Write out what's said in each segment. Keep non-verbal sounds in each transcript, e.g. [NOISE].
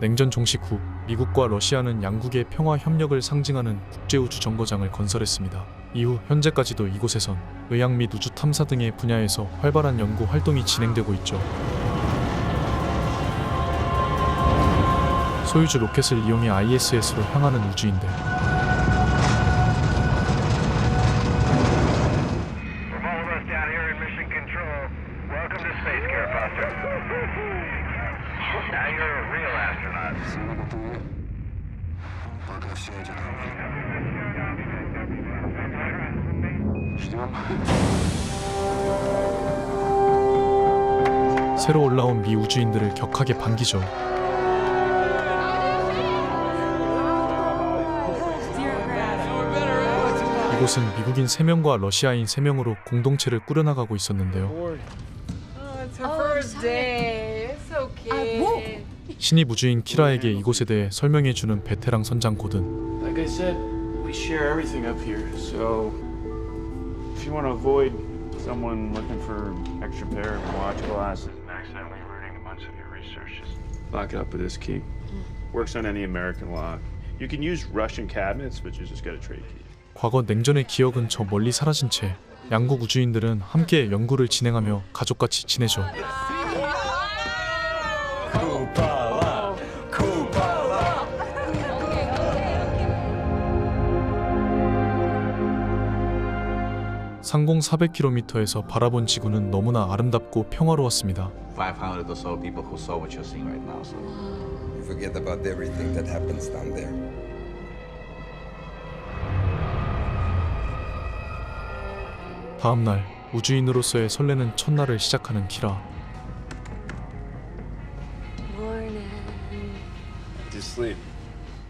냉전 종식 후 미국과 러시아는 양국의 평화 협력을 상징하는 국제우주 정거장을 건설했습니다. 이후 현재까지도 이곳에선 의학 및 우주 탐사 등의 분야에서 활발한 연구 활동이 진행되고 있죠. 소유주 로켓을 이용해 ISS로 향하는 우주인들. Astronaut. [LAUGHS] 새로 올라온 미 우주인들을 격하게 반기죠. 이곳은 미국인 3명과 러시아인 3명으로 공동체를 꾸려나가고 있었는데요. Oh, Oh, okay. whoa. 신입 우주인 키라에게 이곳에 대해 설명해 주는 베테랑 선장 고든. Like I said, we share everything up here. So if you want to avoid someone looking for extra pair of watch glasses, Accidentally ruining a bunch of your research. Just lock it up with this key. Works on any American lock. You can use Russian cabinets, but you just got a trade key. 과거 냉전의 기억은 저 멀리 사라진 채 양국 우주인들은 함께 연구를 진행하며 가족같이 지내죠. 상공 400km에서 바라본 지구는 너무나 아름답고 평화로웠습니다. 500 or so people who saw what you're seeing right now. So You forget about everything that happens down there. 다음 날 우주인으로서의 설레는 첫날을 시작하는 키라.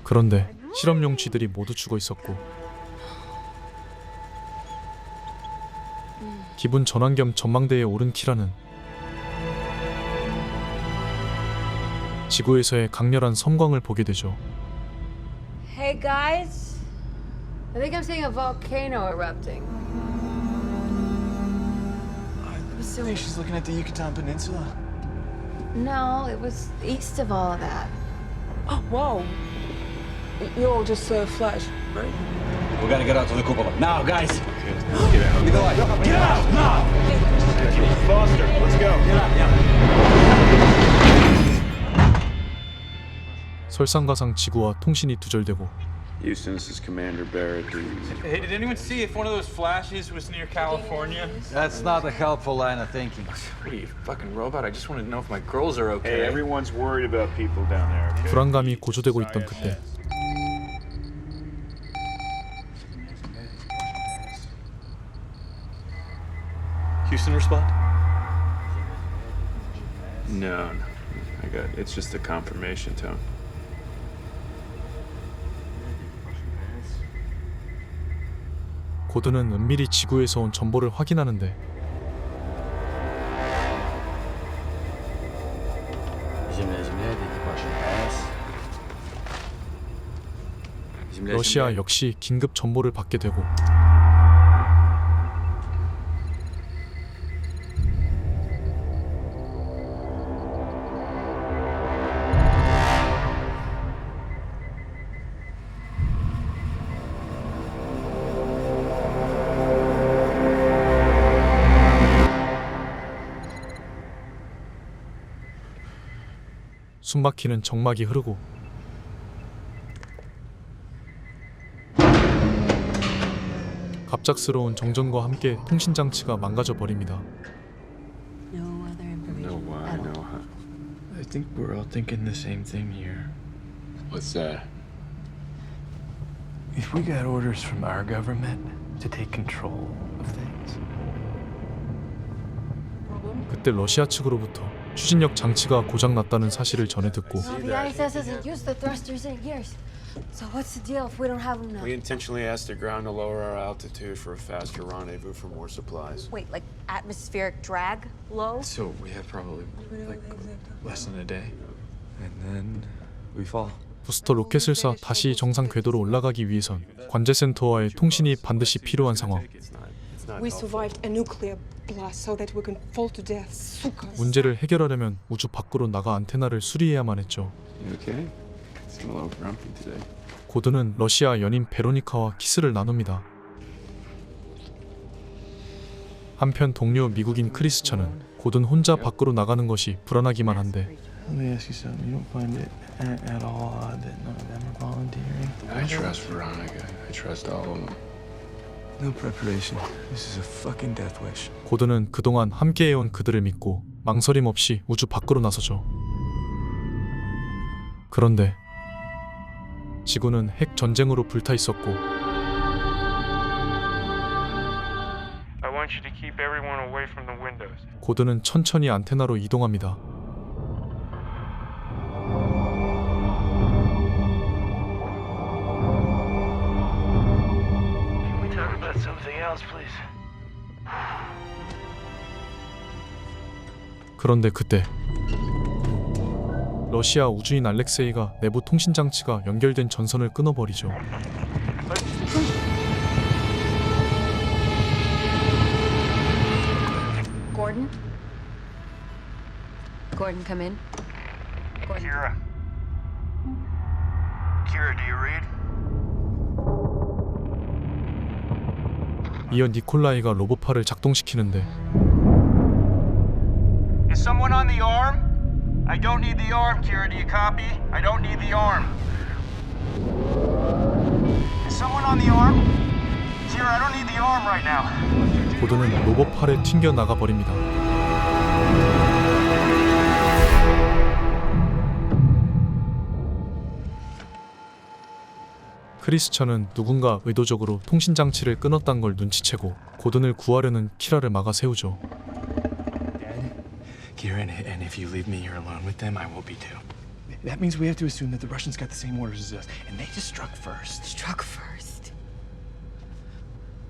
그런데 실험용 쥐들이 모두 죽어 있었고 기분 전환 겸 전망대에 오른 키라는 지구에서의 강렬한 섬광을 보게 되죠. Hey guys. I think I'm seeing a volcano erupting. I think she's looking at the Yucatan Peninsula. No, it was east of all of that. Oh, whoa. Y- You're all just so flash, right? we gotta get out to the cupola now, guys. Foster, let's go. 설상가상 지구와 통신이 두절되고 Houston, this is Commander Barrett. Hey, did anyone see if one of those flashes was near California? That's not a helpful line of thinking. What are you, fucking robot? I just wanted to know if my girls are okay. Hey, everyone's worried about people down there. Okay? 불안감이 고조되고 있던 그때 Houston respond? No, no. I got it's just a confirmation tone. 고든은 은밀히 지구에서 온 정보를 확인하는데 러시아 역시 긴급 정보를 받게 되고 숨막히는 정막이 흐르고 갑작스러운 정전과 함께 통신 장치가 망가져 버립니다. No other information. No why, no how. I think we're all thinking the same thing here. What's that? If we got orders from our government to take control of things, 그때 러시아 측으로부터 추진력 장치가 고장 났다는 사실을 전해 듣고 No, the ISS hasn't used the thrusters in years. So what's the deal if we don't have them now? We intentionally asked the ground to lower our altitude for a faster rendezvous for more supplies. Wait, like atmospheric drag low? so we have probably like less than a day, and then we fall. 부스터 로켓을 쏴 다시 정상 궤도로 올라가기 위해선 관제센터와의 통신이 반드시 필요한 상황. It's not. It's We survived a nuclear blast so that we can fall to death. Сука. 문제를 해결하려면 우주 밖으로 나가 안테나를 수리해야만 했죠. You okay? Seem a little grumpy today. 고드는 러시아 연인 베로니카와 키스를 나눕니다. 한편 동료 미국인 크리스천은 고든 혼자 밖으로 나가는 것이 불안하기만 한데 Let me ask you something. You don't find it at, at all odd that none of them are volunteering? I trust Veronica. I trust all of them. No preparation. This is a fucking death wish. 고드는 그동안 함께해온 그들을 믿고 망설임 없이 우주 밖으로 나서죠. 그런데 지구는 핵 전쟁으로 불타 있었고 I want you to keep everyone away from the windows. 고드는 천천히 안테나로 이동합니다. Else, please? 그런데 그때 러시아 우주인 알렉세이가 내부 통신 장치가 연결된 전선을 끊어버리죠. Gordon? Gordon, come in. Gordon. Kira. Kira, do you read? 이어 니콜라이가 로보파를 작동시키는데 Is someone on the arm? I don't need the arm, Kira. Do you copy? I don't need the arm. Is someone on the arm? Kira, I don't need the arm right now. 고드는 로보팔에 튕겨 나가 버립니다. 크리스천은 누군가 의도적으로 통신 장치를 끊었단 걸 눈치채고 고든을 구하려는 키라를 막아 세우죠. Dad? Kieran, and if you leave me here alone with them, I will be too. That means we have to assume that the Russians got the same orders as us, and they just struck first. Struck first.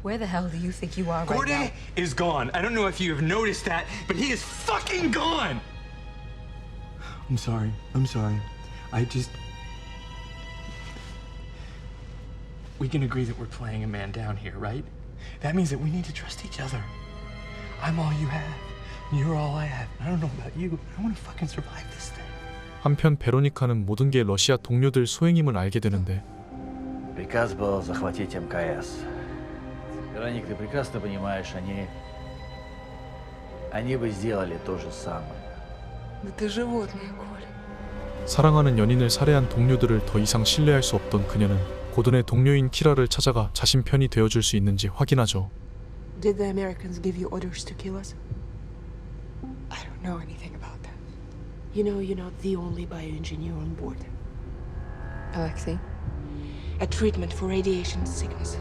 Where the hell do you think you are right Gordon now? is gone. I don't know if you have noticed that, but he is fucking gone. I'm sorry. I'm sorry. I just. We can agree that we're playing a man down here, right? That means that we need to trust each other. I'm all you have. and You're all I have. I don't know about you, but I want to fucking survive this thing. 한편 베로니카는 모든 게 러시아 동료들 소행임을 알게 되는데 Приказ был захватить МКС. Вероник, ты прекрасно понимаешь, они... Они бы сделали то же самое. Да ты животное, Коля. 사랑하는 연인을 살해한 동료들을 더 이상 신뢰할 수 없던 그녀는 고든의 동료인 키라를 찾아가 자신 편이 되어줄 수 있는지 확인하죠. Did the Americans give you orders to kill us? I don't know anything about that. You know, you're not the only bioengineer on board. Alexei? A treatment for radiation sickness.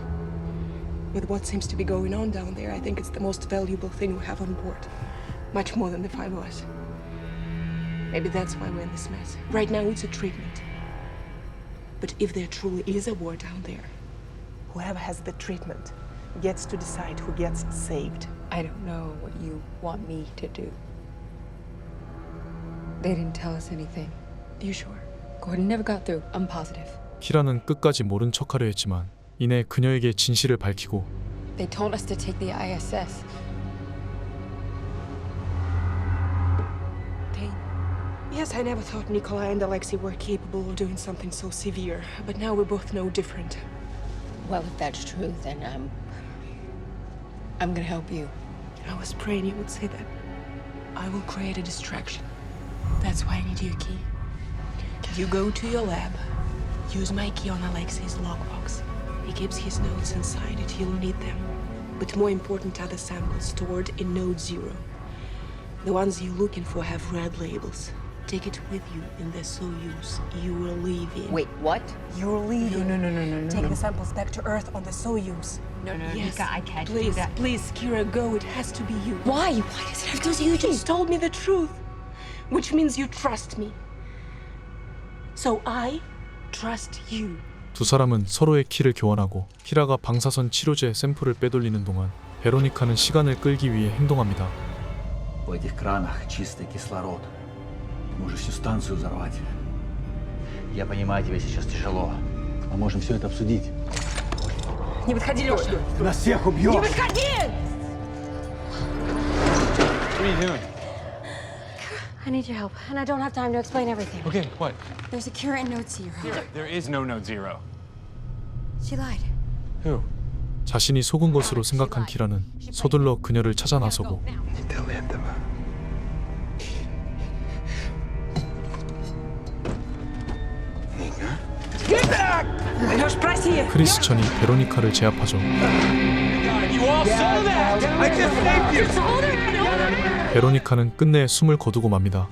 With what seems to be going on down there, I think it's the most valuable thing we have on board. Much more than the five of us. Maybe that's why we're in this mess. Right now, it's a treatment. But if there truly is a war down there, whoever has the treatment gets to decide who gets saved. I don't know what you want me to do. They didn't tell us anything. You sure? Gordon never got through. I'm positive. 키라는 끝까지 모른 척하려 했지만 이내 그녀에게 진실을 밝히고 They told us to take the ISS. Yes, I never thought Nikolai and Alexei were capable of doing something so severe, but now we both know different. Well, if that's true, then I'm. I'm gonna help you. I was praying you would say that. I will create a distraction. That's why I need your key. You go to your lab. Use my key on Alexei's lockbox. He keeps his notes inside it. you'll need them. But more important are the samples stored in Node Zero. The ones you're looking for have red labels. Take it with you in the Soyuz you were leaving. Wait, what? You're leaving. No, no, no, no, no, Take no. the samples back to Earth on the Soyuz. No, no, Yes. Nika, I can't please, do that. Please, Kira, go. It has to be you. Why? Why does it have to Because be you just told me the truth, which means you trust me. So I trust you. 두 사람은 서로의 키를 교환하고 키라가 방사선 치료제 샘플을 빼돌리는 동안 베로니카는 시간을 끌기 위해 행동합니다. В этих кранах чистый кислород. Ты можешь всю станцию взорвать. Я понимаю, тебе сейчас тяжело. Мы можем все это обсудить. Не подходи, Леша! Ты нас всех убьешь! Не подходи! are you doing? I need your help, and I don't have time to explain everything. Okay, what? There's a cure in Note Zero. There is no Note Zero. She lied. Who? 자신이 속은 것으로 생각한 키라는 서둘러 그녀를 찾아 나서고 크리스천이 베로니카를 제압하죠. 베로니카는 끝내 숨을 거두고 맙니다.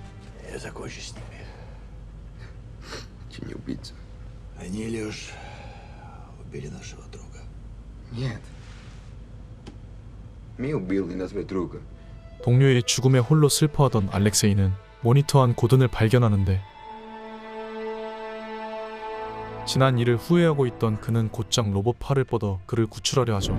동료의 죽음에 홀로 슬퍼하던 알렉세이는 모니터한 고든을 발견하는데 지난 일을 후회하고 있던 그는 곧장 로봇 팔을 뻗어 그를 구출하려 하죠.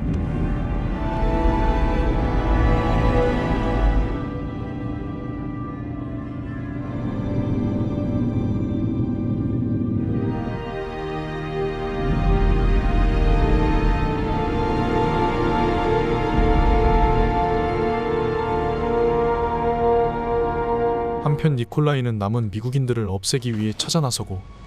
한편 니콜라이는 남은 미국인들을 없애기 위해 찾아 나서고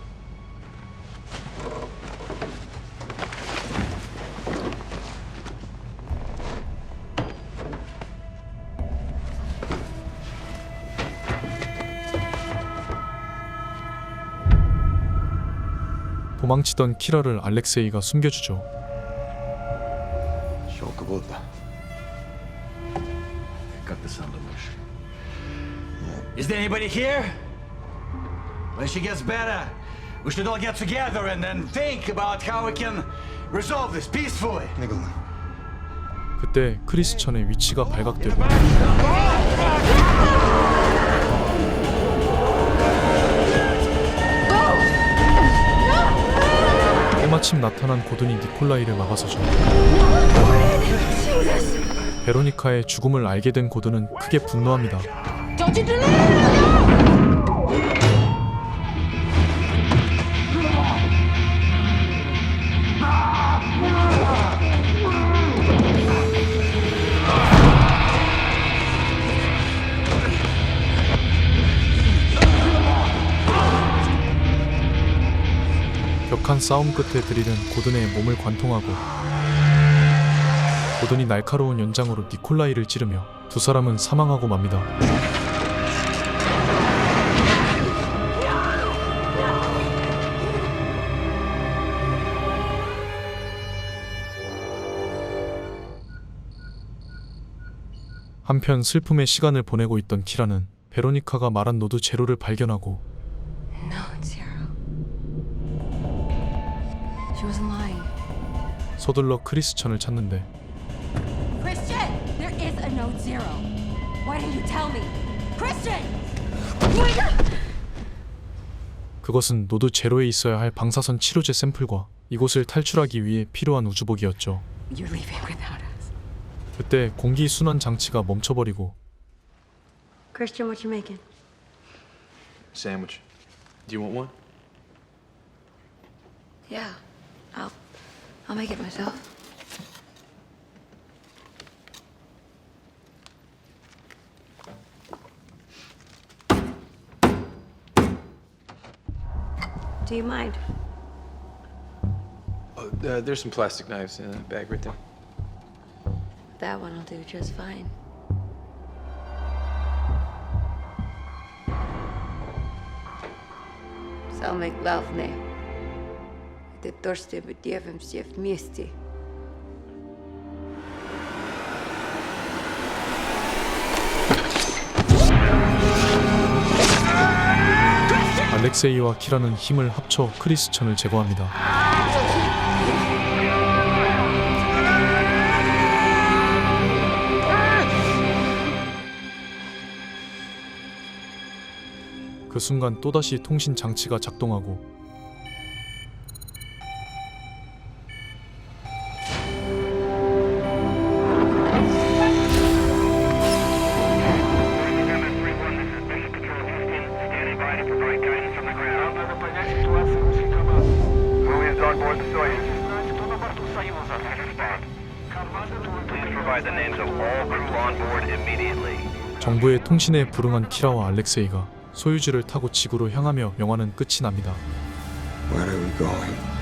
도망치던 키라를 알렉세이가 숨겨주죠. Is there anybody here? When she gets better, we should all get together and then think about how we can resolve this peacefully. 그때 크리스천의 위치가 발각되고 마침 나타난 고든이 니콜라이를 막아서죠. 베로니카의 죽음을 알게 된 고든은 크게 분노합니다. 싸움 끝에 드릴은 고든의 몸을 관통하고 고든이 날카로운 연장으로 니콜라이를 찌르며 두 사람은 사망하고 맙니다. 한편 슬픔의 시간을 보내고 있던 키라는 베로니카가 말한 노드 제로를 발견하고 She wasn't lying. 서둘러 크리스천을 찾는데 Christian, there is a Note Zero. Why didn't you tell me? Christian! 그것은 노드 제로에 있어야 할 방사선 치료제 샘플과 이곳을 탈출하기 위해 필요한 우주복이었죠. You're leaving without us. 그때 공기 순환 장치가 멈춰버리고 Christian, what you making? Sandwich. Do you want one? Yeah, I'll, I'll make it myself. Do you mind? Oh, uh, there's some plastic knives in that bag right there. That one will do just fine. So McLaughlin. это то, что мы делаем все вместе. 알렉세이와 키라는 힘을 합쳐 크리스천을 제거합니다. 그 순간 또다시 통신 장치가 작동하고 Standing by to provide guidance from the ground. Who is on board the Soyuz? Respond. Please provide the names of all crew on board immediately. 정부의 통신에 불응한 키라와 알렉세이가 소유주를 타고 지구로 향하며 영화는 끝이 납니다. Where are we going?